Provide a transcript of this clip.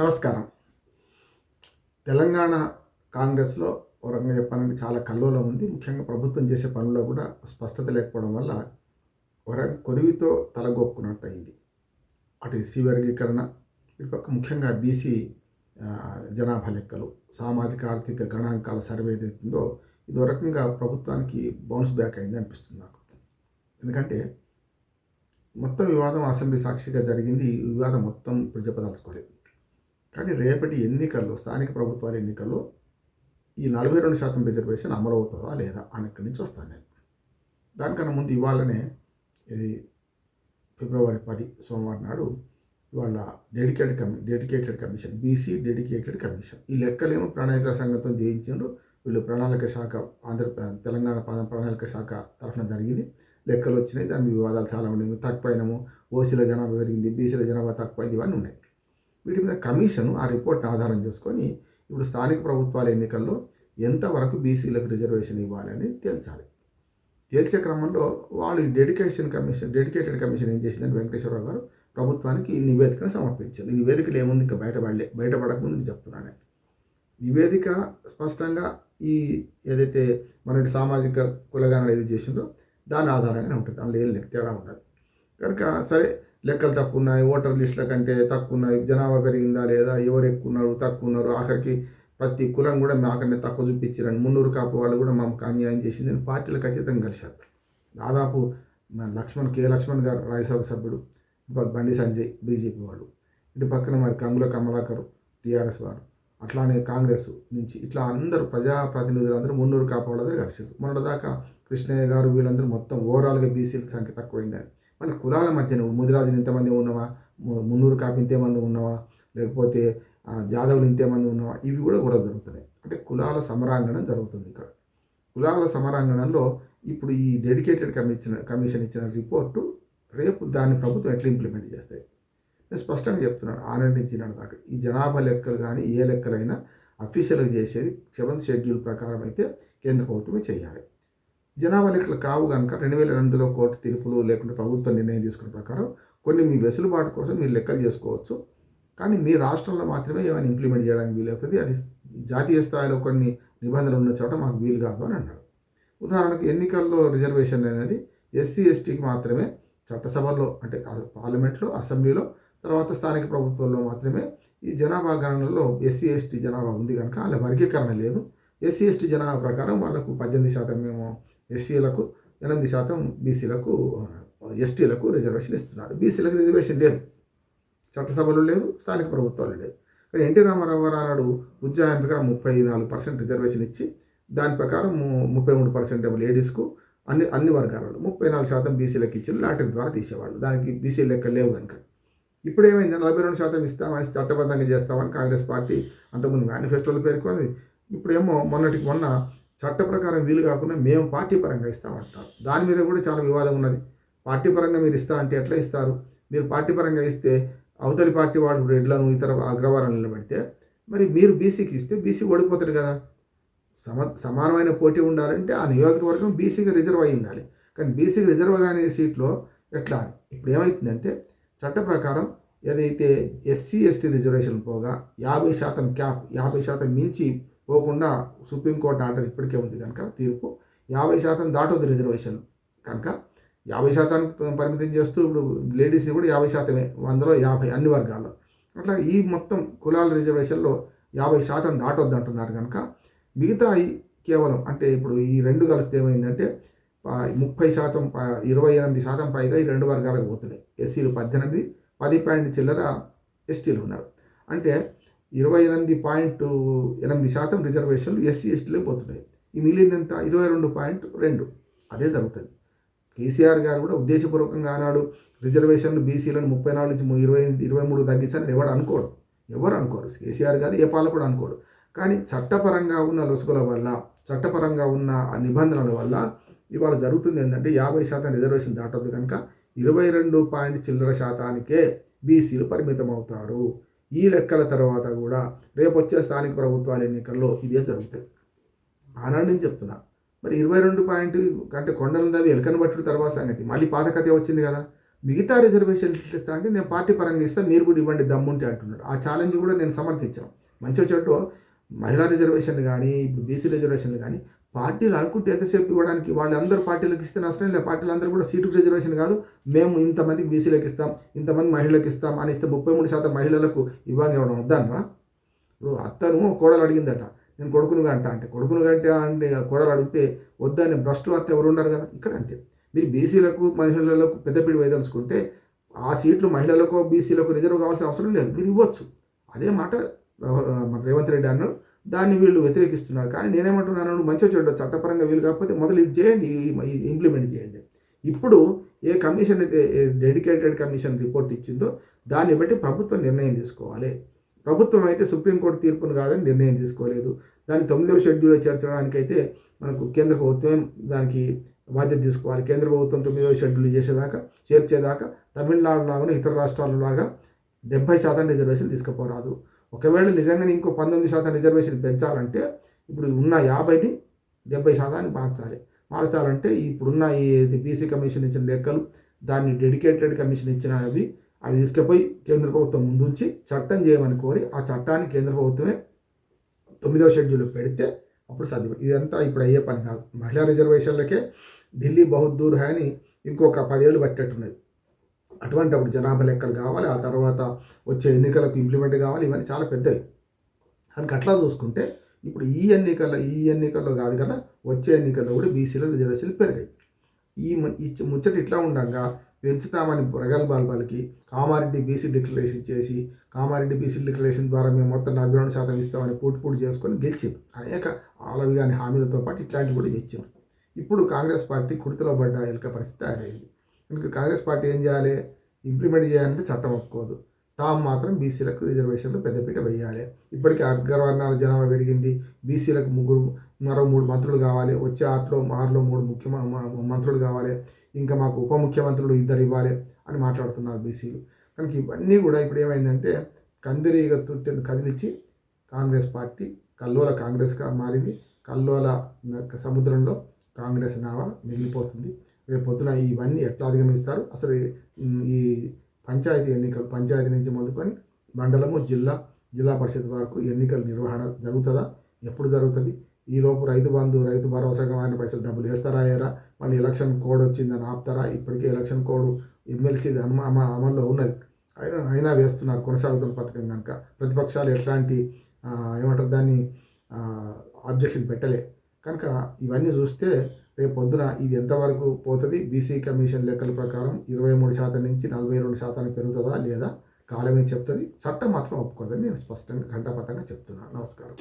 నమస్కారం. తెలంగాణ కాంగ్రెస్లో ఒక చెప్పాలంటే చాలా కల్లోలం ఉంది. ముఖ్యంగా ప్రభుత్వం చేసే పనుల్లో కూడా స్పష్టత లేకపోవడం వల్ల వరం కొరివితో తలగొక్కున్నట్టు అయింది అటు ఎస్సీ వర్గీకరణ ఇటుపక్క ముఖ్యంగా బీసీ జనాభా లెక్కలు సామాజిక ఆర్థిక గణాంకాల సర్వే ఏదైతుందో ఇది ఒక రకంగా ప్రభుత్వానికి బౌన్స్ బ్యాక్ అయింది అనిపిస్తుంది నాకు. ఎందుకంటే మొత్తం వివాదం అసెంబ్లీ సాక్షిగా జరిగింది. ఈ వివాదం మొత్తం ప్రజపదలుచుకోలేదు కానీ రేపటి ఎన్నికల్లో స్థానిక ప్రభుత్వాల ఎన్నికల్లో ఈ నలభై రెండు శాతం రిజర్వేషన్ అమలు అవుతుందా లేదా అని ఇక్కడి నుంచి వస్తాను నేను. దానికన్నా ముందు ఇవాళనే ఇది ఫిబ్రవరి పది సోమవారం నాడు ఇవాళ dedicated కమి dedicated commission BC dedicated commission. ఈ లెక్కలేమో ప్రణాళిక సంఘంతో చేయించారు వీళ్ళు ప్రణాళిక శాఖ ఆంధ్ర తెలంగాణ ప్ర- ప్రణాళిక శాఖ తరఫున జరిగింది. లెక్కలు వచ్చినాయి. దాని వివాదాలు చాలా ఉన్నాయి. తక్కువైనము. ఓసీల జనాభా పెరిగింది. బీసీల జనాభా తక్కువైంది. ఇవన్నీ ఉన్నాయి. వీటి మీద కమిషన్ ఆ రిపోర్ట్ని ఆధారం చేసుకొని ఇప్పుడు స్థానిక ప్రభుత్వాల ఎన్నికల్లో ఎంతవరకు బీసీలకు రిజర్వేషన్ ఇవ్వాలని తేల్చాలి. తేల్చే క్రమంలో వాళ్ళు ఈ డెడికేషన్ కమిషన్ డెడికేటెడ్ కమిషన్ ఏం చేసిందని వెంకటేశ్వరరావు గారు ప్రభుత్వానికి ఈ నివేదికను సమర్పించారు. ఈ నివేదికలు ఏముంది? ఇంకా బయటపడలే బయటపడకముందు నేను చెప్తున్నాను నివేదిక స్పష్టంగా ఈ ఏదైతే మన సామాజిక కులగానాలు ఏది చేసిందో దాని ఆధారంగానే ఉంటుంది. అందులో ఏం లేదు తేడా ఉండదు. కనుక సరే లెక్కలు తక్కువ ఉన్నాయి ఓటర్ లిస్టుల కంటే తక్కువ ఉన్నాయి జనాభా పెరిగిందా లేదా ఎవరు ఎక్కువ ఉన్నారు తక్కువ ఉన్నారు ఆఖరికి ప్రతి కులం కూడా మాకనే తక్కువ చూపించారండి మున్నూరు కాపు వాళ్ళు కూడా మాకు అన్యాయం చేసింది. అని పార్టీలకు అతీతంగా కలిశారు దాదాపు లక్ష్మణ్ కే లక్ష్మణ్ గారు రాజ్యసభ సభ్యుడు బండి సంజయ్ బీజేపీ వాడు. ఇటు పక్కన మరి కంగుల కమలాకర్ టీఆర్ఎస్ వారు. అట్లానే కాంగ్రెస్ నుంచి ఇట్లా అందరూ ప్రజాప్రతినిధులు అందరూ మున్నూరు కాపు వాళ్ళందరూ దగ్గర కలిసారు మొన్నటిదాకా కృష్ణయ్య గారు వీళ్ళందరూ మొత్తం ఓవరాల్గా బీసీల సంఖ్య తక్కువైందని. మన కులాల మధ్య నువ్వు ముదిరాజులు ఇంతమంది ఉన్నవా? ము- మున్నూరు కాపు ఇంతమంది ఉన్నవా? లేకపోతే జాదవులు ఇంతమంది ఉన్నవా? ఇవి కూడా గొడవ జరుగుతున్నాయి. అంటే కులాల సమరాంగణం జరుగుతుంది ఇక్కడ. కులాల సమరాంగణంలో ఇప్పుడు ఈ డెడికేటెడ్ కమిషన్ కమిషన్ ఇచ్చిన రిపోర్టు రేపు దాన్ని ప్రభుత్వం ఎట్లా ఇంప్లిమెంట్ చేస్తాయి? నేను స్పష్టంగా చెప్తున్నాను. ఆనాటి నుంచి దాకా. ఈ జనాభా లెక్కలు కానీ ఏ లెక్కలైనా అఫీషియల్గా చేసేది సెవెంత్ షెడ్యూల్ ప్రకారం అయితే కేంద్ర ప్రభుత్వమే చేయాలి. జనాభా లెక్కలు కావు కనుక రెండు వేల ఎనిమిదిలో కోర్టు తీర్పులు లేకుంటే ప్రభుత్వం నిర్ణయం తీసుకున్న ప్రకారం కొన్ని మీ వెసులుబాటు కోసం మీరు లెక్కలు చేసుకోవచ్చు. కానీ మీ రాష్ట్రంలో మాత్రమే ఏమైనా ఇంప్లిమెంట్ చేయడానికి వీలవుతుంది. అది జాతీయ స్థాయిలో కొన్ని నిబంధనలు ఉన్న చోట మాకు వీలు కాదు అని అన్నారు. ఉదాహరణకు ఎన్నికల్లో రిజర్వేషన్ అనేది ఎస్సీ ఎస్టీకి మాత్రమే చట్టసభలో అంటే పార్లమెంట్లో అసెంబ్లీలో తర్వాత స్థానిక ప్రభుత్వంలో మాత్రమే ఈ జనాభా గణనలో ఎస్సీ ఎస్టీ జనాభా ఉంది కనుక వాళ్ళ వర్గీకరణ లేదు. ఎస్సీ ఎస్టీ జనాభా ప్రకారం వాళ్ళకు పద్దెనిమిది శాతం మేము ఎస్సీలకు ఎనిమిది శాతం బీసీలకు ఎస్టీలకు రిజర్వేషన్ ఇస్తున్నారు. బీసీలకు రిజర్వేషన్ లేదు. చట్టసభలు లేదు స్థానిక ప్రభుత్వాలు లేదు. కానీ ఎన్టీ రామారావు గారు ఆనాడు ఉజ్జాయింపుగా ముప్పై నాలుగు పర్సెంట్ రిజర్వేషన్ ఇచ్చి దాని ప్రకారం ముప్పై మూడు పర్సెంట్ లేడీస్కు అన్ని అన్ని వర్గాలలో ముప్పై నాలుగు శాతం బీసీలకు ఇచ్చి లాటరీ ద్వారా తీసేవాళ్ళు. దానికి బీసీ లెక్క లేవు కనుక. ఇప్పుడు ఏమైంది? నలభై రెండు శాతం ఇస్తామని చట్టబద్ధంగా చేస్తామని కాంగ్రెస్ పార్టీ అంతకుముందు మేనిఫెస్టోలో పేర్కొంది ఇప్పుడేమో మొన్నటికి మొన్న చట్ట ప్రకారం వీలు కాకుండా మేము పార్టీ పరంగా ఇస్తామంటారు. దాని మీద కూడా చాలా వివాదం ఉన్నది. పార్టీ పరంగా మీరు ఇస్తా అంటే ఎట్లా ఇస్తారు? మీరు పార్టీ పరంగా ఇస్తే అవతలి పార్టీ వాళ్ళు రెడ్లను ఇతర అగ్రవారాలు నిలబెడితే మరి మీరు బీసీకి ఇస్తే బీసీ ఓడిపోతారు కదా. సమ సమానమైన పోటీ ఉండాలంటే ఆ నియోజకవర్గం బీసీకి రిజర్వ్ అయి ఉండాలి. కానీ బీసీకి రిజర్వ్ కానీ సీట్లో ఎట్లా అని? ఇప్పుడు ఏమవుతుందంటే చట్ట ప్రకారం ఏదైతే ఎస్సీ ఎస్టీ రిజర్వేషన్ పోగా యాభై శాతం క్యాప్ యాభై శాతం మించి పోకుండా సుప్రీంకోర్టు ఆర్డర్ ఇప్పటికే ఉంది కనుక తీర్పు. యాభై శాతం దాటొద్దు రిజర్వేషన్ కనుక. యాభై శాతానికి పరిమితం చేస్తూ ఇప్పుడు లేడీస్ కూడా యాభై శాతమే వందలో యాభై అన్ని వర్గాల్లో. అట్లా ఈ మొత్తం కులాల రిజర్వేషన్లో యాభై శాతం దాటొద్దు అంటున్నారు కనుక. మిగతా కేవలం అంటే ఇప్పుడు ఈ రెండు కలిస్తే ఏమైందంటే ముప్పై శాతం ఇరవై ఎనిమిది శాతం పైగా ఈ రెండు వర్గాలకు పోతున్నాయి. ఎస్సీలు పద్దెనిమిది పది పాయింట్ చిల్లర ఎస్టీలు ఉన్నారు. అంటే ఇరవై ఎనిమిది పాయింట్ ఎనిమిది శాతం రిజర్వేషన్లు ఎస్సీ ఎస్టీలే పోతున్నాయి. ఈ మిగిలింది ఎంత? ఇరవై రెండు పాయింట్ రెండు. అదే జరుగుతుంది. కేసీఆర్ గారు కూడా ఉద్దేశపూర్వకంగా ఆనాడు రిజర్వేషన్లు బీసీలను ముప్పై నాలుగు నుంచి ము- ఇరవై ఇరవై మూడు తగ్గించాలని ఎవరు అనుకోడు ఎవరు అనుకోరు. కేసీఆర్ కాదు ఏ పాలకుడు అనుకోడు కానీ చట్టపరంగా ఉన్న లొసుగుల వల్ల చట్టపరంగా ఉన్న ఆ నిబంధనల వల్ల ఇవాళ జరుగుతుంది ఏంటంటే యాభై శాతం రిజర్వేషన్ దాటొద్దు కనుక ఇరవై రెండు పాయింట్ చిల్లర శాతానికే బీసీలు పరిమితం అవుతారు ఈ లెక్కల తర్వాత కూడా రేపు వచ్చే స్థానిక ప్రభుత్వాల ఎన్నికల్లో ఇదే జరుగుతుంది. ఆనాడు నేను చెప్తున్నా. మరి ఇరవై రెండు పాయింట్ అంటే కొండలను దావి ఎలకను పట్టుడు తర్వాత సంగతి. మళ్ళీ పాత కథ వచ్చింది కదా. మిగతా రిజర్వేషన్ ఇస్తా అంటే నేను పార్టీ పరంగా ఇస్తాను మీరు కూడా ఇవ్వండి దమ్ముంటే అంటున్నాడు. ఆ ఛాలెంజ్ కూడా నేను సమర్థించాను. మంచి చెట్టు మహిళా రిజర్వేషన్లు కానీ ఇప్పుడు బీసీ రిజర్వేషన్లు కానీ పార్టీలు అనుకుంటే ఎంతసేపు ఇవ్వడానికి వాళ్ళందరూ పార్టీలకు ఇస్తే నష్టం లేదు పార్టీలు అందరూ కూడా సీటు రిజర్వేషన్ కాదు. మేము ఇంతమందికి బీసీలకు ఇస్తాం ఇంతమంది మహిళలకు ఇస్తాం అని ఇస్తే ముప్పై మూడు శాతం మహిళలకు ఇవ్వాలి ఇవ్వడం వద్దన్నా ఇప్పుడు అత్తను కోడలు అడిగిందట నేను కొడుకును గంట అంటే కొడుకును గంట అంటే కోడలు అడిగితే వద్దని భ్రష్టు అత్త ఎవరు ఉండరు కదా? ఇక్కడ అంతే. మీరు బీసీలకు మహిళలకు పెద్దపీడి వేయదలుచుకుంటే ఆ సీట్లు మహిళలకు బీసీలకు రిజర్వ్ కావాల్సిన అవసరం లేదు. మీరు ఇవ్వచ్చు. అదే మాట రేవంత్ రెడ్డి అన్నారు. దాన్ని వీళ్ళు వ్యతిరేకిస్తున్నారు. కానీ నేనేమంటున్నాను మంచిగా చూడండి చట్టపరంగా వీలు కాకపోతే మొదలు ఇది చేయండి ఇంప్లిమెంట్ చేయండి. ఇప్పుడు ఏ కమిషన్ అయితే డెడికేటెడ్ కమిషన్ రిపోర్ట్ ఇచ్చిందో దాన్ని బట్టి ప్రభుత్వం నిర్ణయం తీసుకోవాలి. ప్రభుత్వం అయితే సుప్రీంకోర్టు తీర్పును కాదని నిర్ణయం తీసుకోలేదు. దాన్ని తొమ్మిదవ షెడ్యూల్ చేర్చడానికైతే మనకు కేంద్ర ప్రభుత్వం దానికి బాధ్యత తీసుకోవాలి. కేంద్ర ప్రభుత్వం తొమ్మిదవ షెడ్యూల్ చేసేదాకా చేర్చేదాకా తమిళనాడు లాగానే ఇతర రాష్ట్రాల లాగా డెబ్బై శాతం రిజర్వేషన్ తీసుకుపోరాదు. ఒకవేళ నిజంగానే ఇంకో పంతొమ్మిది శాతం రిజర్వేషన్ పెంచాలంటే ఇప్పుడు ఉన్న యాభైని డెబ్బై శాతాన్ని మార్చాలి. మార్చాలంటే ఇప్పుడున్న ఈ బీసీ కమిషన్ ఇచ్చిన లెక్కలు దాన్ని డెడికేటెడ్ కమిషన్ ఇచ్చిన అవి అవి తీసుకుపోయి కేంద్ర ప్రభుత్వం ముందుంచి చట్టం చేయమని కోరి ఆ చట్టాన్ని కేంద్ర ప్రభుత్వమే తొమ్మిదవ షెడ్యూల్ పెడితే అప్పుడు సాధ్యం ఇదంతా ఇప్పుడు అయ్యే పని కాదు. మహిళా రిజర్వేషన్లకే ఢిల్లీ బహుదూర్ అని ఇంకొక పదేళ్ళు పట్టేట్టున్నది. అటువంటి అప్పుడు జనాభా లెక్కలు కావాలి ఆ తర్వాత వచ్చే ఎన్నికలకు ఇంప్లిమెంట్ కావాలి ఇవన్నీ చాలా పెద్దవి. దానికి అట్లా చూసుకుంటే ఇప్పుడు ఈ ఎన్నికల్లో ఈ ఎన్నికల్లో కాదు కదా వచ్చే ఎన్నికల్లో కూడా బీసీలో రిజర్వేషన్లు పెరిగాయి. ఈ ముచ్చట ఇట్లా ఉండగా పెంచుతామని ప్రగల్భాలు పలికి కామారెడ్డి బీసీ డిక్లరేషన్ చేసి కామారెడ్డి బీసీ డిక్లరేషన్ ద్వారా మేము మొత్తం నలభై రెండు శాతం ఇస్తామని పూటి పూటి చేసుకొని గెలిచింది అనేక ఆలవి కానీ హామీలతో పాటు ఇట్లాంటివి కూడా తెచ్చారు ఇప్పుడు కాంగ్రెస్ పార్టీ కుర్తిలో పడ్డ ఎలుక పరిస్థితి తయారైంది. కనుక కాంగ్రెస్ పార్టీ ఏం చేయాలి? ఇంప్లిమెంట్ చేయాలంటే చట్టం ఒప్పుకోదు. తాము మాత్రం బీసీలకు రిజర్వేషన్లు పెద్దపీట వేయాలి. ఇప్పటికీ అగ్రవర్ణాల జనాభా పెరిగింది. బీసీలకు ముగ్గురు మరో మూడు మంత్రులు కావాలి. వచ్చే ఆరులో ఆరులో మూడు ముఖ్య మంత్రులు కావాలి. ఇంకా మాకు ఉప ముఖ్యమంత్రులు ఇద్దరు ఇవ్వాలి అని మాట్లాడుతున్నారు బీసీలు. కనుక ఇవన్నీ కూడా ఇప్పుడు ఏమైందంటే కందిరీగ తుట్టెను కదిలించి కాంగ్రెస్ పార్టీ కల్లోల కాంగ్రెస్గా మారింది. కల్లోల సముద్రంలో కాంగ్రెస్ నావ మిగిలిపోతుంది. రేపు పొద్దున ఇవన్నీ ఎట్లా అధిగమిస్తారు? అసలు ఈ పంచాయతీ ఎన్నికలు పంచాయతీ నుంచి మొదలుకొని మండలము జిల్లా జిల్లా పరిషత్ వరకు ఎన్నికల నిర్వహణ జరుగుతుందా? ఎప్పుడు జరుగుతుంది? ఈలోపు రైతు బంధు రైతు భరోసాగా ఆయన పైసలు డబ్బులు వేస్తారా అయ్యారా మళ్ళీ ఎలక్షన్ కోడ్ వచ్చిందని ఆపుతారా? ఇప్పటికే ఎలక్షన్ కోడ్ ఎమ్మెల్సీ అమ అమల్లో ఉన్నది. అయినా అయినా వేస్తున్నారు కొనసాగుతున్న పథకం కనుక. ప్రతిపక్షాలు ఎట్లాంటి ఏమంటారు దాన్ని ఆబ్జెక్షన్ పెట్టలే. కనుక ఇవన్నీ చూస్తే రేపు పొద్దున ఇది ఎంతవరకు పోతుంది? బీసీ కమిషన్ లెక్కల ప్రకారం ఇరవై మూడు శాతం నుంచి నలభై రెండు శాతానికి పెరుగుతుందా లేదా? కాలమే చెప్తుంది? చట్టం మాత్రం ఒప్పుకోదని నేను స్పష్టంగా ఘంటాపథంగా చెప్తున్నాను. నమస్కారం.